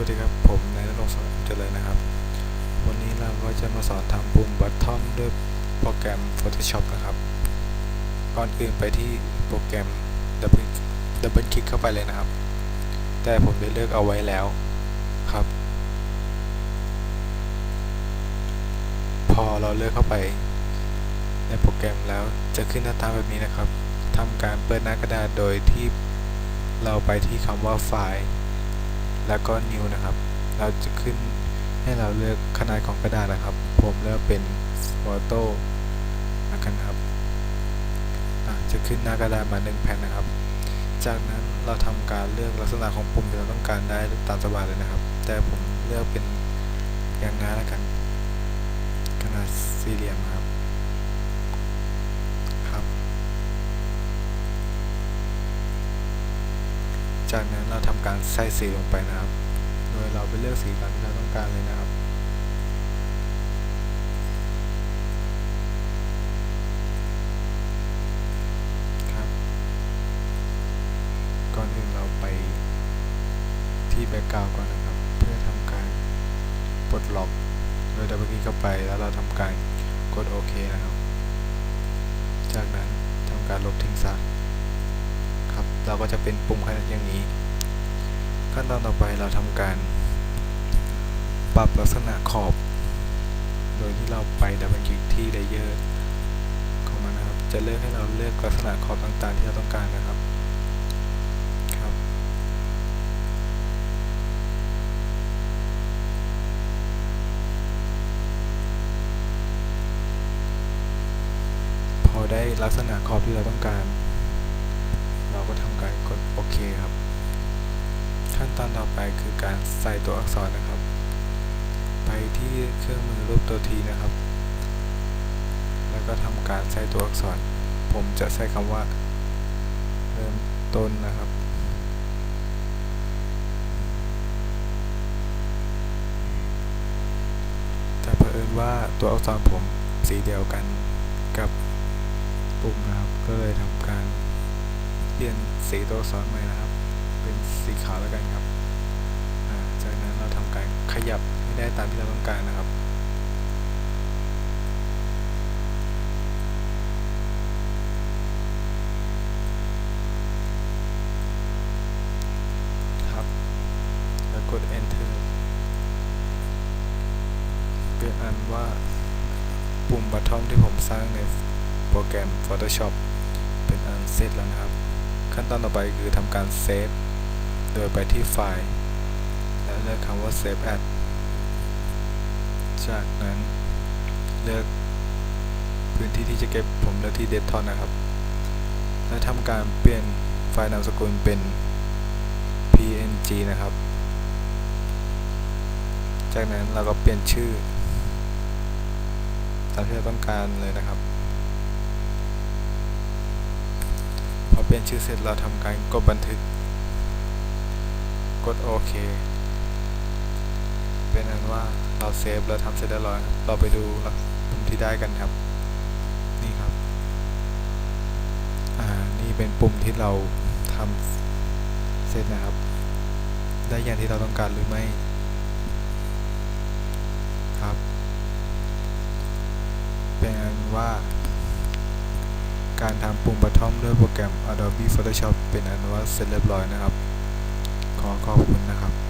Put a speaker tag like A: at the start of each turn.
A: วัสดีครับ ผมนายนรงค์สอนเจริญนะครับ วันนี้เราก็จะมาสอนทำปุ่มบัตทอมด้วยโปรแกรม Photoshop นะครับ ก่อนอื่นไปที่โปรแกรมดับเบิลดับเบิลคลิกเข้าไปเลยนะครับ แต่ผมได้เลือกเอาไว้แล้วครับ พอเราเลือกเข้าไป ในโปรแกรมแล้วจะขึ้นหน้าตาแบบนี้นะครับทำการเปิดหน้ากระดาษโดยที่เราไปที่คำว่าไฟล์ แล้วก็ new นะครับ เราจะขึ้นให้เราเลือกขนาดของกระดาษนะครับ ผมเลือกเป็น photo นะครับจะขึ้นหน้ากระดาษมาหนึ่งแผ่นนะครับ จากนั้นเราทำการเลือกลักษณะของปุ่มที่เราต้องการได้ตามสบายเลยนะครับ แต่ผมเลือกเป็นอย่างงานแล้วกัน ขนาดสี่เหลี่ยมครับ จากนั้นเราทำการใส่สีลงไปนะครับ โดยเราไปเลือกสีตามที่เราต้องการเลยนะครับ ครับ ก่อนอื่นเราไปที่แบ็กกราวก่อนนะครับ เพื่อทำการปลดล็อก โดยดับเบิลคลิกเข้าไปแล้วเราทำการกดโอเคนะครับ จากนั้นทำการลบทิ้งซะ เราก็จะเป็นปุ่มขนาดอย่างนี้ ขั้นตอนต่อไปเราทำการ ปรับลักษณะขอบ โดยที่เราไปดับเบิลคลิกที่เลเยอร์ของมันนะครับ จะเลือกให้เราเลือกลักษณะขอบต่างๆ ที่เราต้องการนะครับครับพอได้ลักษณะขอบที่เราต้องการ ก็ทำการกดโอเคครับ ขั้นตอนต่อไปคือการใส่ตัวอักษรนะครับ ไปที่เครื่องมือรูปตัวทีนะครับ แล้วก็ทำการใส่ตัวอักษร ผมจะใช้คำว่า เริ่มต้นนะครับแต่เผอิญว่าตัวอักษรผมสีเดียวกันกับปุ่มนะครับ ก็เลยทำการ เปลี่ยนสีตัวอักษรใหม่นะครับ เป็นสีขาวแล้วกันครับ จากนั้นเราทำการขยับให้ได้ตามที่เราต้องการนะครับครับแล้วกด enter เป็นอันว่าปุ่มบัตทอมที่ผมสร้างในโปรแกรม Photoshop เป็นอันเสร็จแล้วนะครับ ขั้นตอนต่อไปคือทำการเซฟโดยไปที่ไฟล์ แล้วเลือกคำว่า Save As จากนั้นเลือกพื้นที่ที่จะเก็บผมเลือกที่ Desktop นะครับ และทำการเปลี่ยนไฟล์นามสกุลเป็น png นะครับ จากนั้นเราก็เปลี่ยนชื่อตามที่เราต้องการเลยนะครับ พอเป ลี่ยนชื่อเสร็จเราทำการกดบันทึก กดโอเค เป็นอันว่าเราเซฟแล้วทำเสร็จเรียบร้อยเราไปดูปุ่มที่ได้กันครับ นี่ครับ อ่า นี่เป็นปุ่มที่เราทำเสร็จนะครับ ได้อย่างที่เราต้องการหรือไม่ ครับ เป็นอันว่า การทำปุ่มบัตทอมด้วยโปรแกรม Adobe Photoshop เป็นอันว่าเสร็จเรียบร้อยนะครับ ขอขอบคุณนะครับ